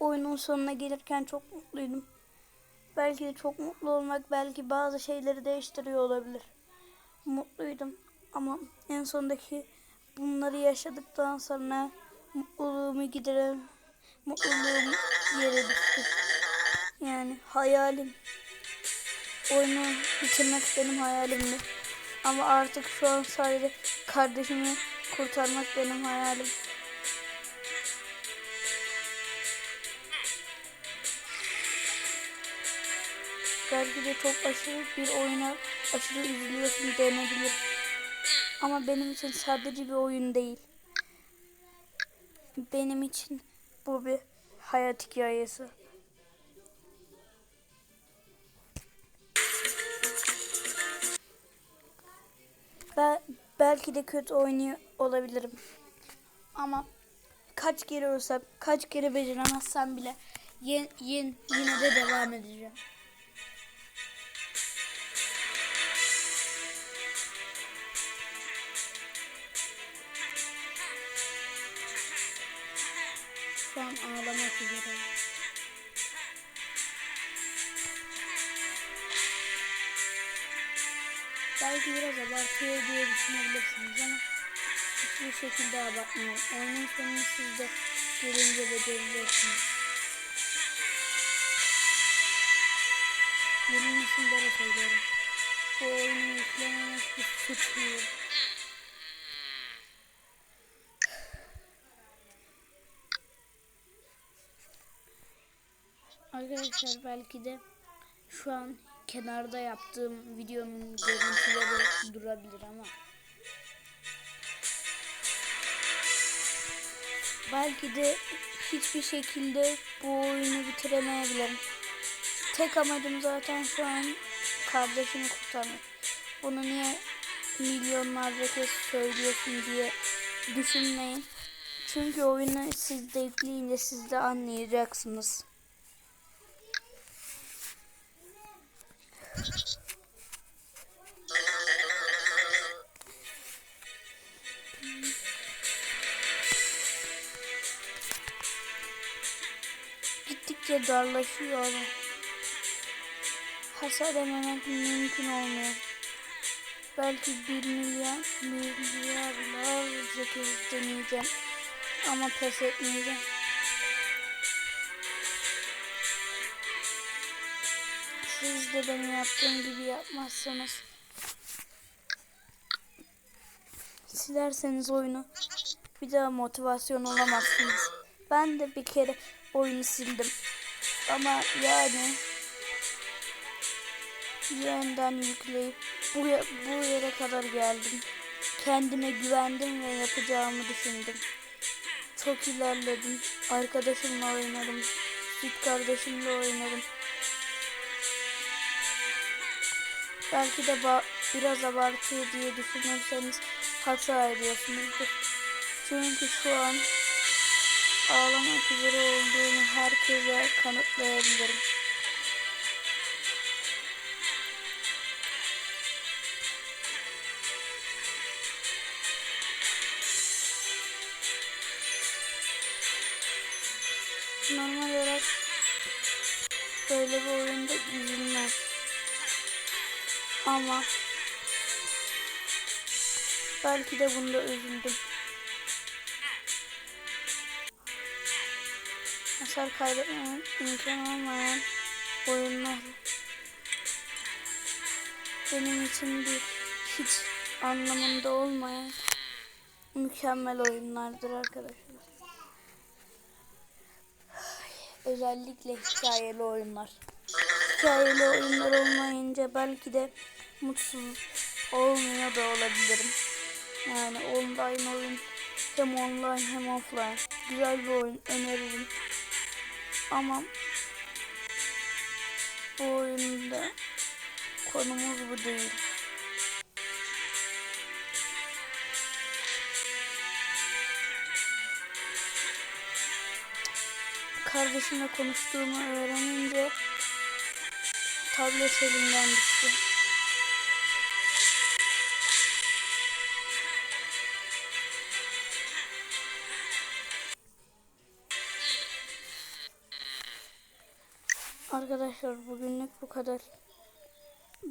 Oyunun sonuna gelirken çok mutluydum. Belki de çok mutlu olmak belki bazı şeyleri değiştiriyor olabilir. Mutluydum ama en sondaki bunları yaşadıktan sonra mutluluğumu gideren mutluluğum yere düştü. Yani hayalim oyunu bitirmek benim hayalimdi. Ama artık şu an sadece kardeşimi kurtarmak benim hayalim. Belki de çok aşırı bir oyuna aşırı üzülüyorsun denebilir. Ama benim için sadece bir oyun değil. Benim için bu bir hayat hikayesi. Ben belki de kötü oynuyor olabilirim. Ama kaç kere ölsem, kaç kere beceremezsem bile yen, yen, yine de devam edeceğim. Şu an ağlamak üzereyim. Belki biraz abartıyor diye düşünebilirsiniz ama hiçbir şekilde abartmıyorum. Oyunun sonunu siz de görünce becereceksiniz. Yeni nesillere söylüyorum. Bu oyunu yüklememek bir suç Arkadaşlar belki de şu an kenarda yaptığım videonun görüntüleri durabilir ama belki de hiçbir şekilde bu oyunu bitiremeyebilirim. Tek amacım zaten şu an kardeşimi kurtarmak. Bunu niye milyonlarca kez söylüyorsun diye düşünmeyin. Çünkü oyunu siz de yükleyince siz de anlayacaksınız. Gittikçe darlaşıyor hasar yememek mümkün olmuyor. Belki bir milyar, milyarlarca kez deneyeceğim ama pes etmeyeceğim. Siz de benim yaptığım gibi yapmazsanız silerseniz oyunu bir daha motivasyon olamazsınız. Ben de bir kere oyunu sildim. Ama yani yeniden yükleyip bu, bu yere kadar geldim. Kendime güvendim ve yapacağımı düşündüm. Çok ilerledim. Arkadaşımla oynarım. Süt kardeşimle oynarım. Belki de biraz abartıyor diye düşünürseniz hata ediyorsunuzdur. Çünkü şu an ağlamak üzere olduğumu herkese kanıtlayabilirim. Normal olarak böyle bir oyunda üzülmem. Ama belki de bunda üzüldüm. Hasar kaybetmemek imkan olmayan oyunlar benim için bir hiç anlamında olmayan mükemmel oyunlardır arkadaşlar. Özellikle hikayeli oyunlar. Hikayeli oyunlar olmayınca belki de mutsuz olmuyor da olabilirim. Yani online oyun hem online hem offline. Güzel bir oyun öneririm. Ama bu oyunda konumuz bu değil. Kardeşimle konuştuğumu öğrenince Tablet elimden düştü. Arkadaşlar bugünlük bu kadar.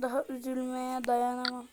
Daha üzülmeye dayanamam.